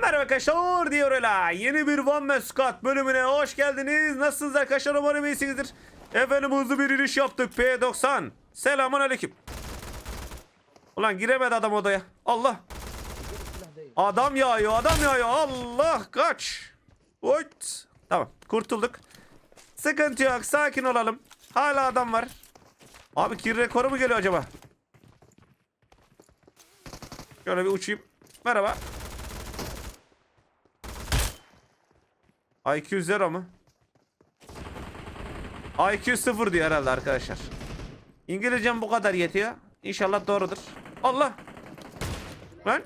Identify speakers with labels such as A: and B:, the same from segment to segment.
A: Merhaba arkadaşlar diyor öyle. Yeni bir One Man Squad bölümüne hoş geldiniz. Nasılsınız arkadaşlar? Umarım iyisinizdir. Efendim hızlı bir iniş yaptık. P90. Selamun aleyküm. Ulan giremedi adam odaya. Allah. Adam yağıyor, adam yağıyor. Allah kaç. What? Tamam, kurtulduk. Sıkıntı yok, sakin olalım. Hala adam var. Abi kir rekoru mu geliyor acaba? Şöyle bir uçayım. Merhaba. IQ 0 mı? IQ 0 diyor herhalde arkadaşlar. İngilizcem bu kadar yetiyor. İnşallah doğrudur. Allah. Lan.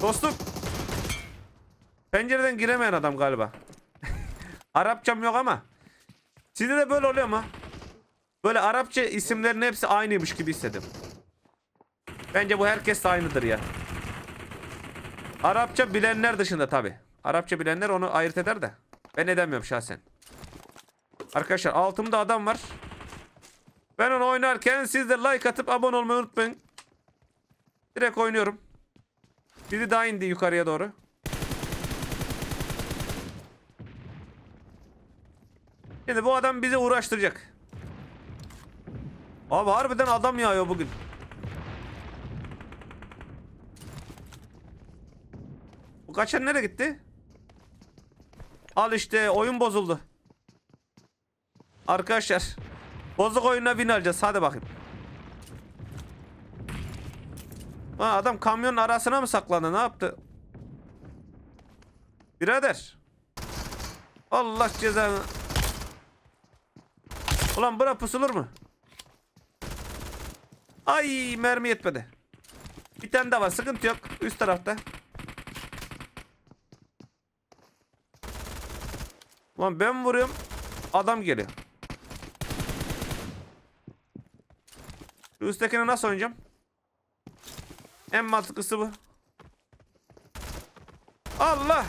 A: Dostum. Pencereden giremeyen adam galiba. Arapçam yok ama. Sizde de böyle oluyor mu? Böyle Arapça isimlerin hepsi aynıymış gibi hissedim. Bence bu herkes aynıdır ya. Arapça bilenler dışında tabi. Arapça bilenler onu ayırt eder de. Ben edemiyorum şahsen. Arkadaşlar altımda adam var. Ben onu oynarken siz de like atıp abone olmayı unutmayın. Direkt oynuyorum. Biri daha indi yukarıya doğru. Şimdi bu adam bizi uğraştıracak. Abi harbiden adam yağıyor bugün. Bu kaçan nereye gitti? Al işte oyun bozuldu. Arkadaşlar. Bozuk oyuna bin alacağız. Hadi bakayım. Ha, adam kamyonun arasına mı saklandı? Ne yaptı? Birader. Allah cezanı. Ulan bura pusulur mu? Ay mermi yetmedi. Bir tane daha var. Sıkıntı yok. Üst tarafta. Ulan ben vuruyorum. Adam geliyor. Şu üsttekini nasıl oynayacağım? En mantıklısı bu. Allah!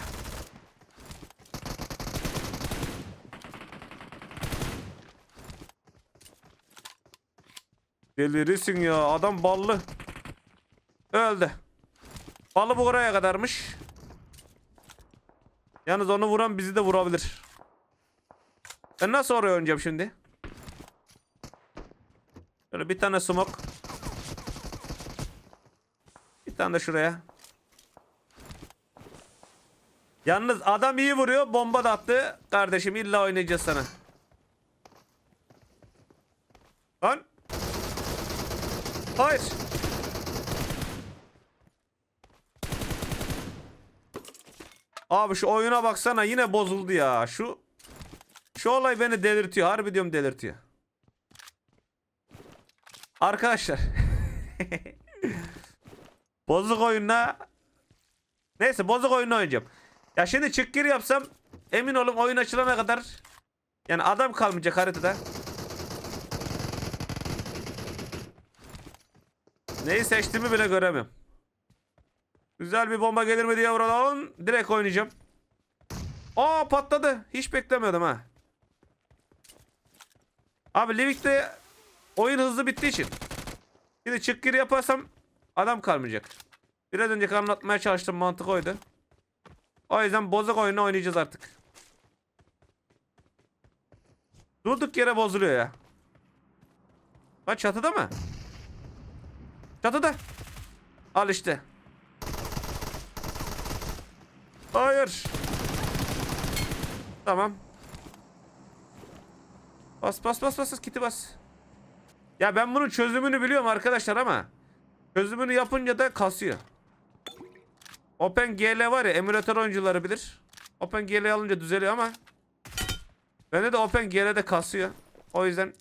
A: Delirirsin ya. Adam ballı. Öldü. Balı bu oraya kadarmış. Yalnız onu vuran bizi de vurabilir. Ben nasıl oraya oynayacağım şimdi? Şöyle bir tane smoke. Bir tane de şuraya. Yalnız adam iyi vuruyor. Bomba da attı. Kardeşim illa oynayacağız sana. Lan. Hayır. Abi şu oyuna baksana yine bozuldu ya. Şu şu olay beni delirtiyor. Harbi diyorum delirtiyor. Arkadaşlar. bozuk oyunla Neyse bozuk oyunu oynayacağım. Ya şimdi çık gir yapsam emin olun oyun açılana kadar yani adam kalmayacak haritada. Neyi seçtiğimi bile göremiyorum. Güzel bir bomba gelir mi diye oradan direkt oynayacağım. Aa patladı. Hiç beklemiyordum ha. Abi Livik'te oyun hızlı bittiği için. Şimdi çık gir yaparsam adam kalmayacak. Biraz önce anlatmaya çalıştığım mantık oydu. O yüzden bozuk oyunu oynayacağız artık. Durduk yere bozuluyor ya. Bak çatıda mı? Çatıda. Al işte. Hayır. Tamam. Bas bas bas bas kiti bas. Ya ben bunun çözümünü biliyorum arkadaşlar ama çözümünü yapınca da kasıyor. OpenGL var ya emülatör oyuncuları bilir. OpenGL alınca düzeliyor ama bende de OpenGL'de kasıyor. O yüzden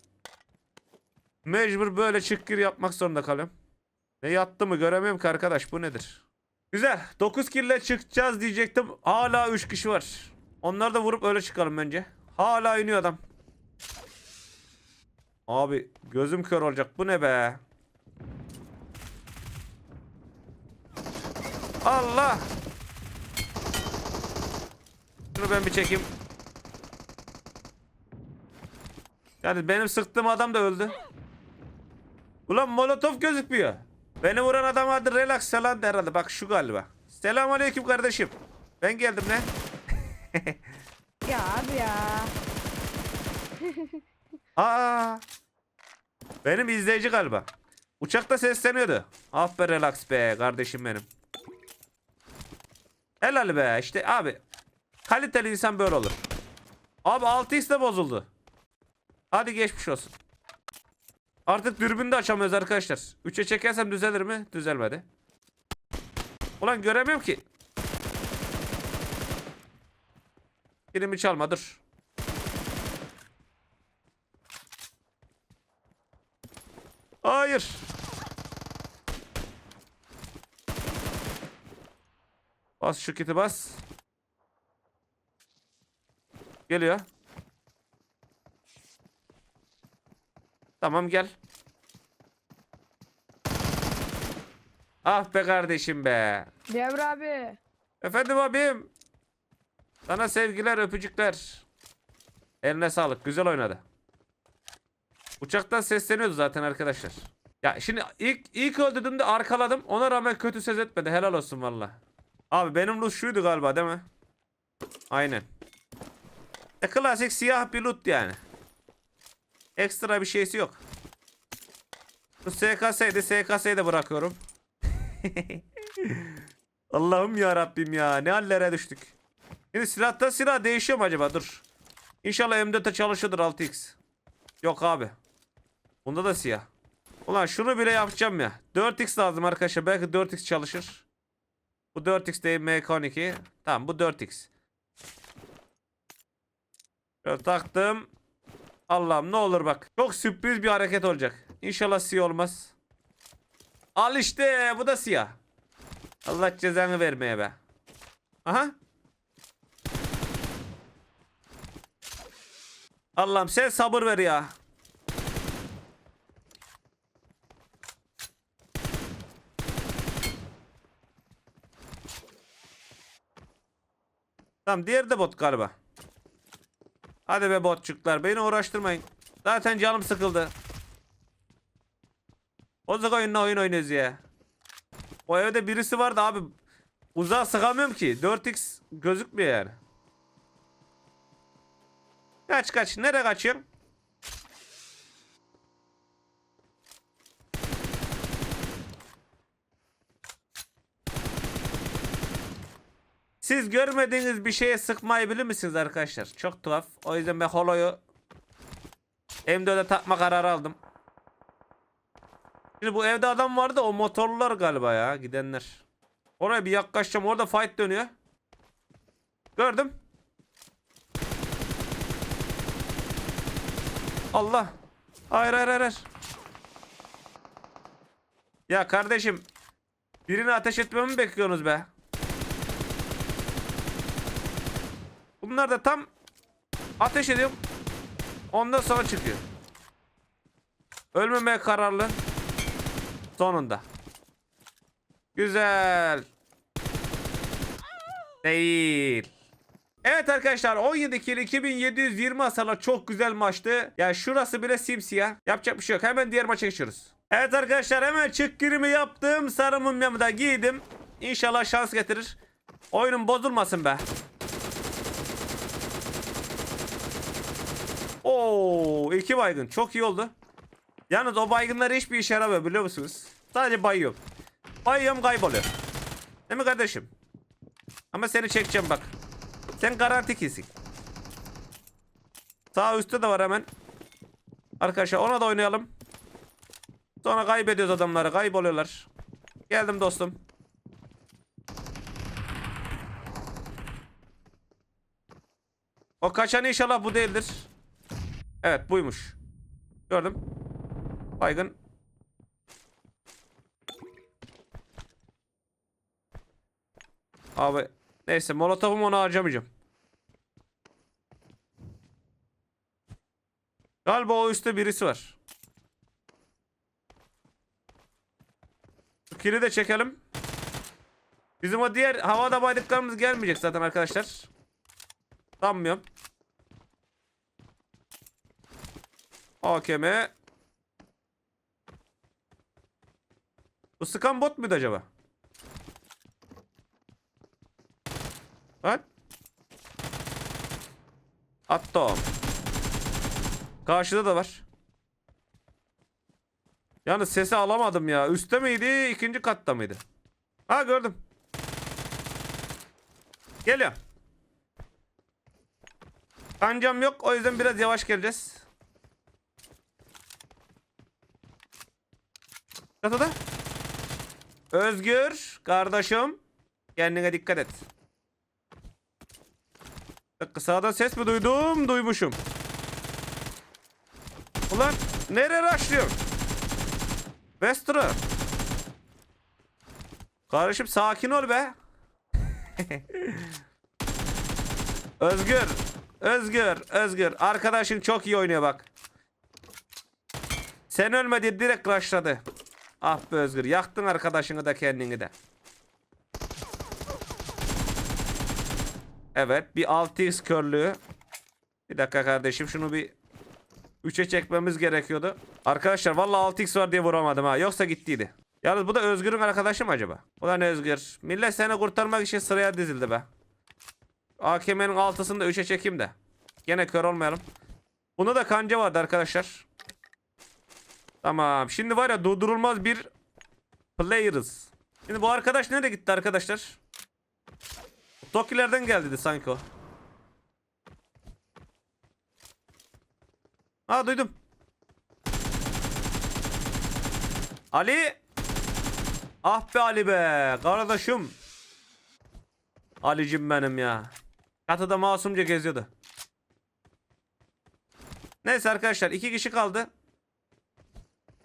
A: mecbur böyle çık gir yapmak zorunda kalıyorum. Ne yattı mı göremiyorum ki arkadaş bu nedir? Güzel. 9 kille çıkacağız diyecektim. Hala 3 kişi var. Onları da vurup öyle çıkalım bence. Hala iniyor adam. Abi gözüm kör olacak. Bu ne be? Allah! Şunu ben bir çekeyim. Yani benim sıktığım adam da öldü. Ulan molotof gözükmüyor. Beni vuran adam adı relax falan herhalde. Bak şu galiba. Selamünaleyküm kardeşim. Ben geldim ne?
B: Ya abi ya.
A: Aa. Benim izleyici galiba. Uçakta sesleniyordu. Aferin relax be kardeşim benim. Helal be işte abi. Kaliteli insan böyle olur. Abi 6x de bozuldu. Hadi geçmiş olsun. Artık dürbünü de açamıyoruz arkadaşlar. 3'e çekersem düzelir mi? Düzelmedi. Ulan göremiyorum ki. Kilimi çalma dur. Hayır. Bas şu kiti bas. Geliyor. Tamam gel. Ah be kardeşim be.
B: Devre abi.
A: Efendim abim. Sana sevgiler öpücükler. Eline sağlık. Güzel oynadı. Uçaktan sesleniyordu zaten arkadaşlar. Ya şimdi ilk ilk öldürdüğümde arkaladım. Ona rağmen kötü ses etmedi. Helal olsun valla. Abi benim loot şuydu galiba değil mi? Aynen. E, klasik siyah bir loot yani. Ekstra bir şeysi yok. Bu SKS'ydi. SKS'yi de bırakıyorum. Allah'ım ya Rabbim ya. Ne hallere düştük. Şimdi silahta silah değişiyor mu acaba? Dur. İnşallah M4'te çalışıyordur 6x. Yok abi. Bunda da siyah. Ulan şunu bile yapacağım ya. 4x lazım arkadaşlar. Belki 4x çalışır. Bu 4x değil MK12. Tamam bu 4x. Şöyle taktım. Allah'ım ne olur bak. Çok sürpriz bir hareket olacak. İnşallah siyah olmaz. Al işte bu da siyah. Allah cezanı vermeye be. Aha. Allah'ım sen sabır ver ya. Tamam diğeri de bot galiba. Hadi be botçuklar beni uğraştırmayın. Zaten canım sıkıldı. Bozuk oyunla oyun oynuyoruz ya. O evde birisi vardı abi. Uzağa sıkamıyorum ki. 4x gözükmüyor yani. Kaç kaç. Nereye kaçıyorsun? Siz görmediğiniz bir şeye sıkmayı bilir misiniz arkadaşlar? Çok tuhaf. O yüzden ben holoyu M4'e takma kararı aldım. Şimdi bu evde adam vardı o motorlular galiba ya gidenler. Oraya bir yaklaşacağım orada fight dönüyor. Gördüm. Allah. Hayır hayır hayır. Ya kardeşim. Birini ateş etmemi mi bekliyorsunuz be? Bunlar da tam ateş ediyorum. Ondan sonra çıkıyor. Ölmemeye kararlı. Sonunda. Güzel. Değil. Evet arkadaşlar 17 kill 2720 hasarla çok güzel maçtı. Ya şurası bile simsiyah. Yapacak bir şey yok. Hemen diğer maça geçiyoruz. Evet arkadaşlar hemen çık girimi yaptım. Sarı mumyamı da giydim. İnşallah şans getirir. Oyunum bozulmasın be. Oo, iki baygın. Çok iyi oldu. Yalnız o baygınlar hiçbir işe yaramıyor biliyor musunuz? Sadece bayıyorum. Bayıyorum kayboluyor. Değil mi kardeşim? Ama seni çekeceğim bak. Sen garanti kesin. Sağ üstte de var hemen. Arkadaşlar ona da oynayalım. Sonra kaybediyoruz adamları. Kayboluyorlar. Geldim dostum. O kaçan inşallah bu değildir. Evet buymuş. Gördüm. Baygın. Abi neyse molotofumu ona harcamayacağım. Galiba o üstte birisi var. Şu kili de çekelim. Bizim o diğer havada baydıklarımız gelmeyecek zaten arkadaşlar. Sanmıyorum. AKM. Bu sıkan bot muydu acaba? Lan. Attım. Karşıda da var. Yalnız sesi alamadım ya. Üste miydi? ikinci katta mıydı? Ha gördüm. Geliyorum. Kancam yok. O yüzden biraz yavaş geleceğiz. Çatıda. Özgür. Kardeşim. Kendine dikkat et. Sağdan ses mi duydum? Duymuşum. Ulan nereye raşlıyor? Vestra. Kardeşim sakin ol be. Özgür. Özgür. Özgür. Arkadaşın çok iyi oynuyor bak. Sen ölmedi direkt rushladı. Ah be Özgür. Yaktın arkadaşını da kendini de. Evet. Bir 6x körlüğü. Bir dakika kardeşim. Şunu bir 3'e çekmemiz gerekiyordu. Arkadaşlar vallahi 6x var diye vuramadım ha. Yoksa gittiydi. Yalnız bu da Özgür'ün arkadaşı mı acaba? Ulan Özgür. Millet seni kurtarmak için sıraya dizildi be. AKM'nin altısını da 3'e çekeyim de. Gene kör olmayalım. Bunda da kanca vardı arkadaşlar. Tamam. Şimdi var ya durdurulmaz bir player'ız. Şimdi bu arkadaş nereye gitti arkadaşlar? Tokilerden geldi sanki o. Ha duydum. Ali. Ah be Ali be. Kardeşim. Alicim benim ya. Çatıda masumca geziyordu. Neyse arkadaşlar iki kişi kaldı.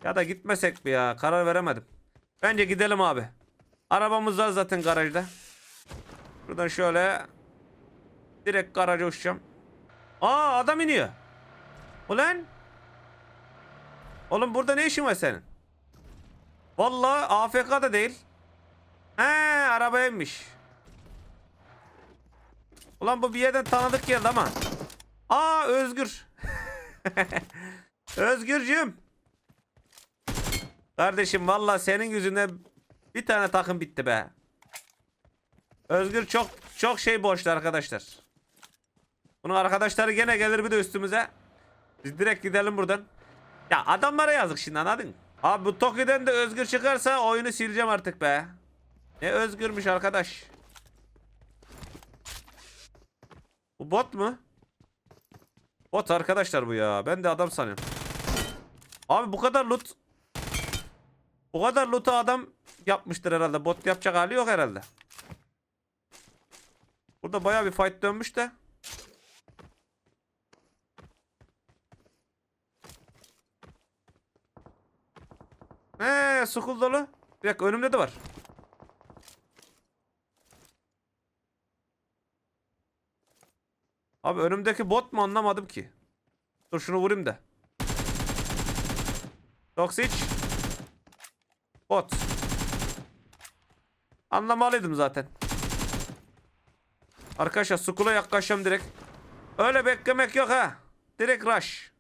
A: Ya da gitmesek mi ya? Karar veremedim. Bence gidelim abi. Arabamız var zaten garajda. Buradan şöyle direkt garaja uçacağım. Aa adam iniyor. Ulan. Oğlum burada ne işin var senin? Vallahi AFK da değil. He arabaya inmiş. Ulan bu bir yerden tanıdık geldi ama. Aa Özgür. Özgürcüm. Kardeşim vallahi senin yüzünden bir tane takım bitti be. Özgür çok çok şey boştu arkadaşlar. Bunun arkadaşları gene gelir bir de üstümüze. Biz direkt gidelim buradan. Ya adamlara yazık şimdi anladın? Abi bu Toki'den de Özgür çıkarsa oyunu sileceğim artık be. Ne Özgürmüş arkadaş. Bu bot mu? Bot arkadaşlar bu ya. Ben de adam sanıyorum. Abi bu kadar loot. Bu kadar loot'u adam yapmıştır herhalde. Bot yapacak hali yok herhalde. Burada bayağı bir fight dönmüş de. Eee sukul dolu. Bir dakika önümde de var. Abi önümdeki bot mu anlamadım ki. Dur şunu vurayım da. Toxic. Bot. Anlamalıydım zaten. Arkadaşlar Skull'a yaklaşacağım direkt. Öyle beklemek yok ha. Direkt rush.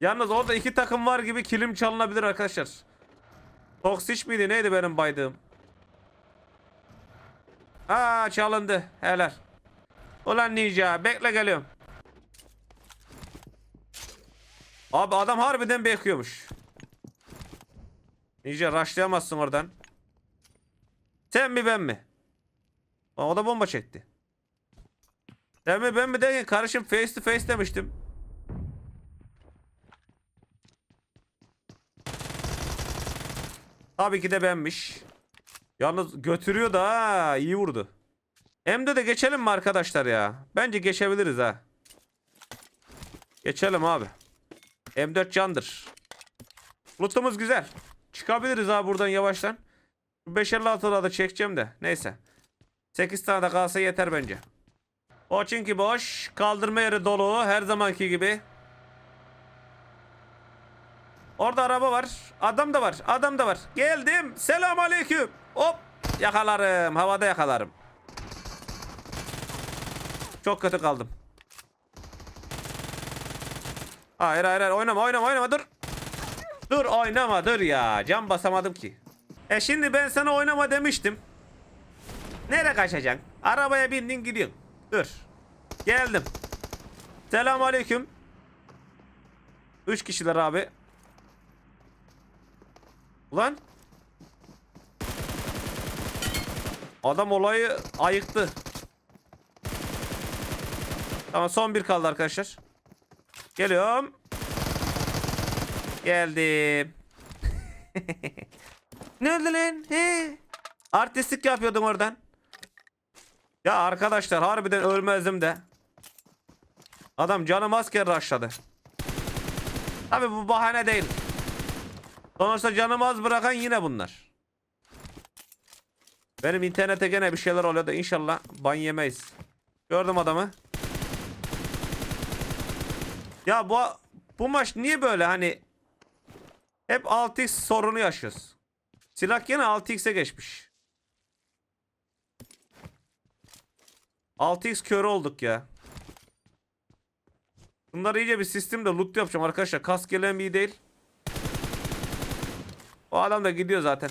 A: Yalnız orada iki takım var gibi kilim çalınabilir arkadaşlar. Toxic miydi neydi benim baydığım? Aa çalındı. Helal. Ulan ninja bekle geliyorum. Abi adam harbiden bekliyormuş. Ninja rushlayamazsın oradan. Sen mi ben mi? O da bomba çekti. Sen mi ben mi derken karışım face to face demiştim. Tabii ki de benmiş. Yalnız götürüyor da iyi vurdu. M'de de geçelim mi arkadaşlar ya? Bence geçebiliriz ha. Geçelim abi. M4 candır. Lootumuz güzel. Çıkabiliriz abi buradan yavaştan. 556'ları da çekeceğim de. Neyse. 8 tane de kalsa yeter bence. O çünkü boş. Kaldırma yeri dolu. Her zamanki gibi. Orada araba var. Adam da var. Adam da var. Geldim. Selam aleyküm. Hop. Yakalarım. Havada yakalarım. Çok kötü kaldım. Hayır hayır hayır. Oynama oynama oynama dur. Dur oynama dur ya. Cam basamadım ki. E şimdi ben sana oynama demiştim. Nereye kaçacaksın? Arabaya bindin gidiyorsun. Dur. Geldim. Selamun aleyküm. Üç kişiler abi. Ulan. Adam olayı ayıktı. Tamam son bir kaldı arkadaşlar. Geliyorum. Geldim. ne oldu lan? He? Artistlik yapıyordum oradan. Ya arkadaşlar harbiden ölmezdim de. Adam canım asker rushladı. Tabi bu bahane değil. Sonuçta canımı az bırakan yine bunlar. Benim internete gene bir şeyler oluyor da inşallah ban yemeyiz. Gördüm adamı. Ya bu bu maç niye böyle hani hep 6x sorunu yaşıyoruz. Silah yine 6x'e geçmiş. 6x kör olduk ya. Bunları iyice bir sistemde loot yapacağım arkadaşlar. Kask gelen bir değil. O adam da gidiyor zaten.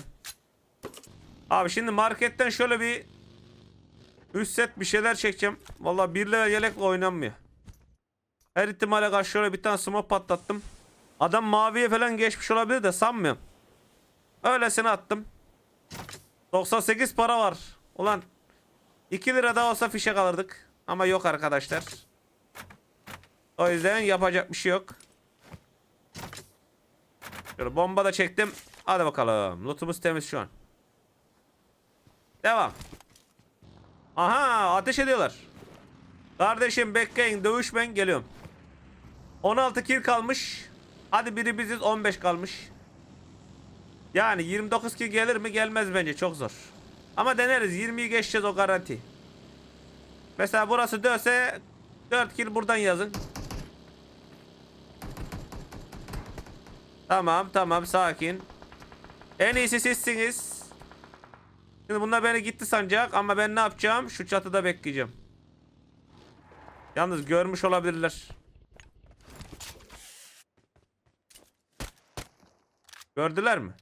A: Abi şimdi marketten şöyle bir üst set bir şeyler çekeceğim. Vallahi bir level yelekle oynanmıyor. Her ihtimale karşı şöyle bir tane smoke patlattım. Adam maviye falan geçmiş olabilir de sanmıyorum. Öylesine attım. 98 para var. Ulan 2 lira daha olsa fişe kalırdık. Ama yok arkadaşlar. O yüzden yapacak bir şey yok. Şöyle bomba da çektim. Hadi bakalım. Lootumuz temiz şu an. Devam. Aha ateş ediyorlar. Kardeşim bekleyin dövüşmeyin geliyorum. 16 kill kalmış. Hadi biri biziz 15 kalmış. Yani 29 kill gelir mi gelmez bence çok zor. Ama deneriz 20'yi geçeceğiz o garanti. Mesela burası dönse 4 kill buradan yazın. Tamam tamam sakin. En iyisi sizsiniz. Şimdi bunlar beni gitti sanacak ama ben ne yapacağım? Şu çatıda bekleyeceğim. Yalnız görmüş olabilirler. Gördüler mi?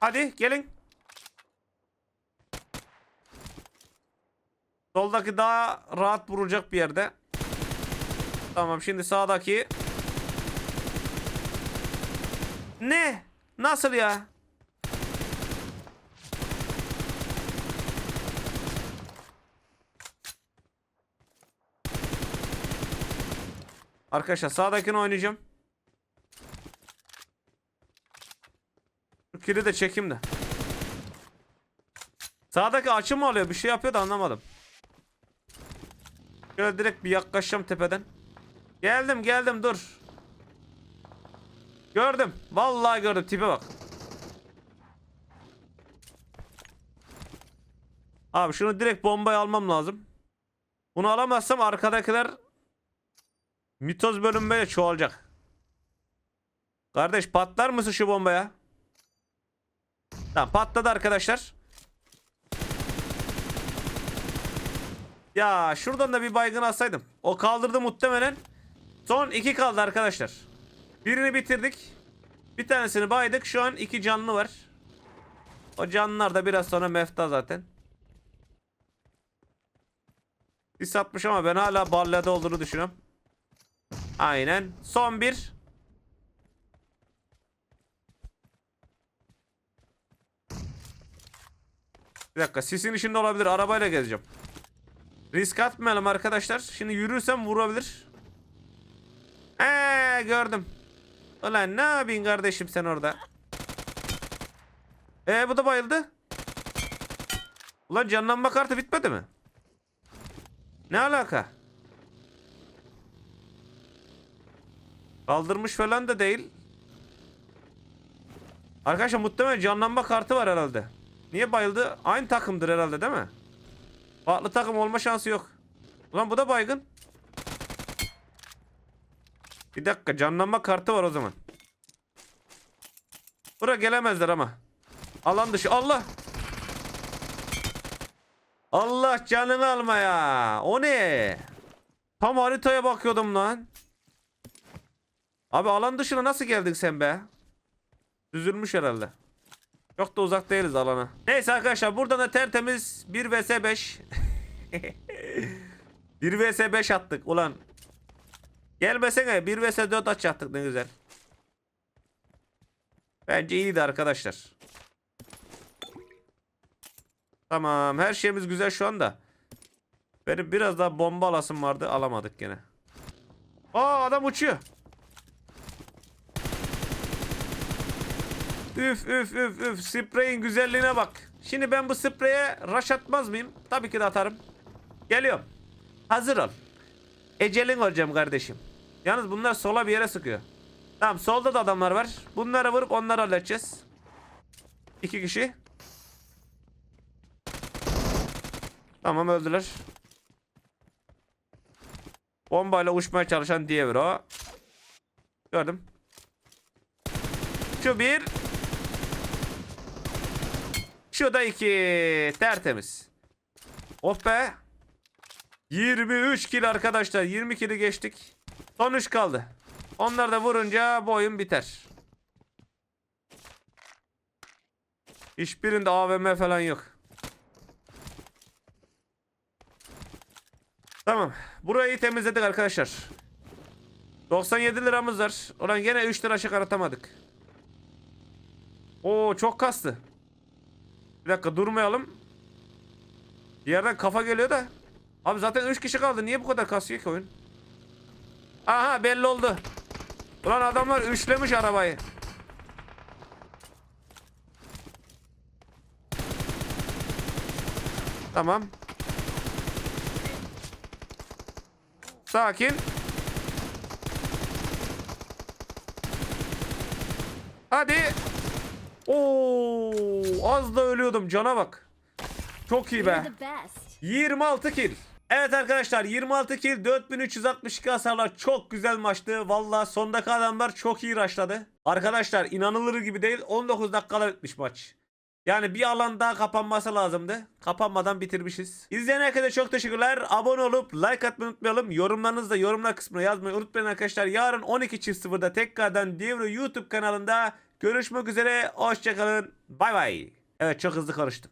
A: Hadi gelin. Soldaki daha rahat vurulacak bir yerde. Tamam şimdi sağdaki. Ne? Nasıl ya? Arkadaşlar sağdakini oynayacağım. Kili de çekeyim de. Sağdaki açı mı alıyor? Bir şey yapıyor da anlamadım. Şöyle direkt bir yaklaşacağım tepeden. Geldim geldim dur. Gördüm. Vallahi gördüm. Tipe bak. Abi şunu direkt bombaya almam lazım. Bunu alamazsam arkadakiler mitoz bölünmeye çoğalacak. Kardeş patlar mısın şu bombaya? Tamam patladı arkadaşlar. Ya şuradan da bir baygın alsaydım. O kaldırdı muhtemelen. Son iki kaldı arkadaşlar. Birini bitirdik. Bir tanesini baydık. Şu an iki canlı var. O canlılar da biraz sonra mefta zaten. Bir satmış ama ben hala ballada olduğunu düşünüyorum. Aynen. Son bir. Bir dakika sisin içinde olabilir. Arabayla gezeceğim. Risk atmayalım arkadaşlar. Şimdi yürürsem vurabilir. Eee gördüm. Ulan ne yapayım kardeşim sen orada? Ee bu da bayıldı. Ulan canlanma kartı bitmedi mi? Ne alaka? Kaldırmış falan da değil. Arkadaşlar muhtemelen canlanma kartı var herhalde. Niye bayıldı? Aynı takımdır herhalde değil mi? Farklı takım olma şansı yok. Ulan bu da baygın. Bir dakika canlanma kartı var o zaman. Bura gelemezler ama. Alan dışı. Allah. Allah canını alma ya. O ne? Tam haritaya bakıyordum lan. Abi alan dışına nasıl geldin sen be? Düzülmüş herhalde. Çok da uzak değiliz alana. Neyse arkadaşlar buradan da tertemiz 1 vs 5. 1 vs 5 attık ulan. Gelmesene 1 vs 4 açacaktık ne güzel. Bence iyiydi arkadaşlar. Tamam her şeyimiz güzel şu anda. Benim biraz daha bomba alasım vardı alamadık gene. Aa adam uçuyor. Üf üf üf üf spreyin güzelliğine bak. Şimdi ben bu spreye rush atmaz mıyım? Tabii ki de atarım. Geliyorum. Hazır ol. Ecelin olacağım kardeşim. Yalnız bunlar sola bir yere sıkıyor. Tamam solda da adamlar var. Bunları vurup onları halledeceğiz. İki kişi. Tamam öldüler. Bombayla uçmaya çalışan diğer o. Gördüm. Şu bir. Şu da iki. Tertemiz. Oh be. 23 kill arkadaşlar. 20 kill'i geçtik. Son 3 kaldı. Onları da vurunca bu oyun biter. Hiçbirinde AVM falan yok. Tamam. Burayı temizledik arkadaşlar. 97 liramız var. Ulan gene 3 lira şaka atamadık. Oo çok kastı. Bir dakika durmayalım. Bir yerden kafa geliyor da. Abi zaten 3 kişi kaldı. Niye bu kadar kasıyor ki oyun? Aha belli oldu. Ulan adamlar üçlemiş arabayı. Tamam. Sakin. Hadi. Oo, az da ölüyordum. Cana bak. Çok iyi be.
C: You're the best.
A: 26 kill. Evet arkadaşlar 26 kill 4362 hasarlar çok güzel maçtı. Valla sondaki adamlar çok iyi raşladı. Arkadaşlar inanılır gibi değil 19 dakikada bitmiş maç. Yani bir alan daha kapanması lazımdı. Kapanmadan bitirmişiz. İzleyen herkese çok teşekkürler. Abone olup like atmayı unutmayalım. Yorumlarınızı da yorumlar kısmına yazmayı unutmayın arkadaşlar. Yarın 12.00'da tekrardan Devro YouTube kanalında görüşmek üzere. Hoşçakalın. Bay bay. Evet çok hızlı konuştum.